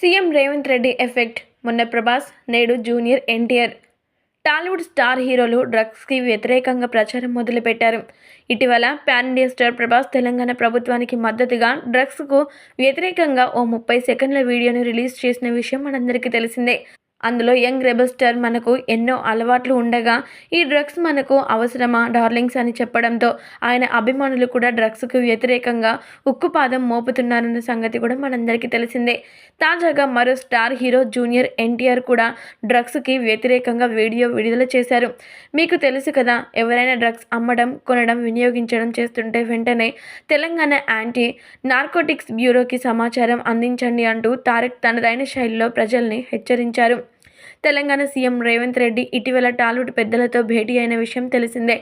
CM Revanth Reddy effect. మొన్న ప్రభాస్ నేడు junior NTR. Tollywood star హీరోలు డ్రగ్స్కి వ్యతిరేకంగా ప్రచారం మొదలుపెట్టారు. ఇటీవల pan India star Prabhas Telangana ప్రభుత్వానికి మద్దతుగా డ్రగ్స్కు వ్యతిరేకంగా ఓ ముప్పై సెకండ్ల వీడియోను రిలీజ్ చేసిన విషయం మనందరికీ తెలిసిందే. అందులో యంగ్ రెబస్టర్ మనకు ఎన్నో అలవాట్లు ఉండగా ఈ డ్రగ్స్ మనకు అవసరమా డార్లింగ్స్ అని చెప్పడంతో ఆయన అభిమానులు కూడా డ్రగ్స్కు వ్యతిరేకంగా ఉక్కుపాదం మోపుతున్నారన్న సంగతి కూడా మనందరికీ తెలిసిందే. తాజాగా మరో స్టార్ హీరో జూనియర్ ఎన్టీఆర్ కూడా డ్రగ్స్కి వ్యతిరేకంగా వీడియో విడుదల చేశారు. మీకు తెలుసు కదా ఎవరైనా డ్రగ్స్ అమ్మడం కొనడం వినియోగించడం చేస్తుంటే వెంటనే తెలంగాణ యాంటీ నార్కోటిక్స్ బ్యూరోకి సమాచారం అందించండి అంటూ తారక్ తనదైన శైలిలో ప్రజల్ని హెచ్చరించారు. తెలంగాణ సీఎం రేవంత్ రెడ్డి ఇటీవల టాలీవుడ్ పెద్దలతో భేటీ అయిన విషయం తెలిసిందే.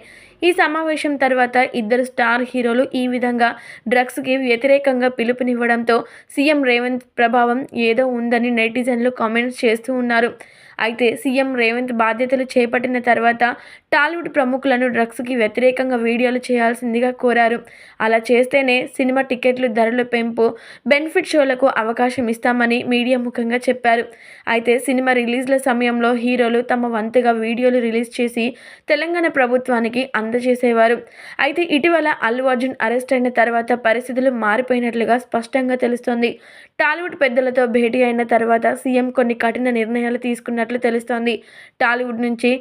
ఈ సమావేశం తర్వాత ఇద్దరు స్టార్ హీరోలు ఈ విధంగా డ్రగ్స్కి వ్యతిరేకంగా పిలుపునివ్వడంతో సీఎం రేవంత్ ప్రభావం ఏదో ఉందని నెటిజన్లు కామెంట్స్ చేస్తూ ఉన్నారు. అయితే సీఎం రేవంత్ బాధ్యతలు చేపట్టిన తర్వాత టాలీవుడ్ ప్రముఖులను డ్రగ్స్కి వ్యతిరేకంగా వీడియోలు చేయాల్సిందిగా కోరారు. అలా చేస్తేనే సినిమా టికెట్లు ధరల పెంపు బెనిఫిట్ షోలకు అవకాశం ఇస్తామని మీడియా ముఖంగా చెప్పారు. అయితే సినిమా రిలీజ్ల సమయంలో హీరోలు తమ వంతుగా వీడియోలు రిలీజ్ చేసి తెలంగాణ ప్రభుత్వానికి చేసేవారు. అయితే ఇటీవల అల్లు అర్జున్ అరెస్ట్ అయిన తర్వాత పరిస్థితులు మారిపోయినట్లుగా స్పష్టంగా తెలుస్తోంది. టాలీవుడ్ పెద్దలతో భేటీ అయిన తర్వాత సీఎం కొన్ని కఠిన నిర్ణయాలు తీసుకున్నట్లు తెలుస్తోంది. టాలీవుడ్ నుంచి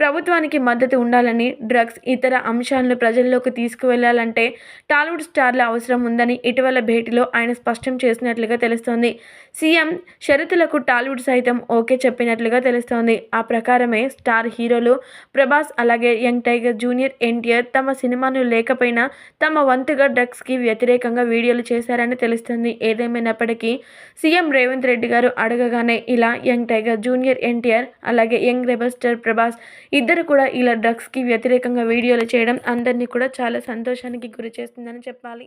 ప్రభుత్వానికి మద్దతు ఉండాలని డ్రగ్స్ ఇతర అంశాలను ప్రజల్లోకి తీసుకువెళ్ళాలంటే టాలీవుడ్ స్టార్ల అవసరం ఉందని ఇటీవల భేటీలో ఆయన స్పష్టం చేసినట్లుగా తెలుస్తోంది. సీఎం షరతులకు టాలీవుడ్ సైతం ఓకే చెప్పినట్లుగా తెలుస్తోంది. ఆ ప్రకారమే స్టార్ హీరోలు ప్రభాస్ అలాగే యంగ్ టైగర్ జూనియర్ ఎన్టీఆర్ తమ సినిమాను లేకపోయినా తమ వంతుగా డ్రగ్స్కి వ్యతిరేకంగా వీడియోలు చేశారని తెలుస్తుంది. ఏదేమైనప్పటికీ సీఎం రేవంత్ రెడ్డి గారు అడగగానే ఇలా యంగ్ టైగర్ జూనియర్ ఎన్టీఆర్ అలాగే యంగ్ రెబల్ స్టార్ ప్రభాస్ ఇద్దరు కూడా ఇలా డ్రగ్స్కి వ్యతిరేకంగా వీడియోలు చేయడం అందరినీ కూడా చాలా సంతోషానికి గురి చేస్తుందని చెప్పాలి.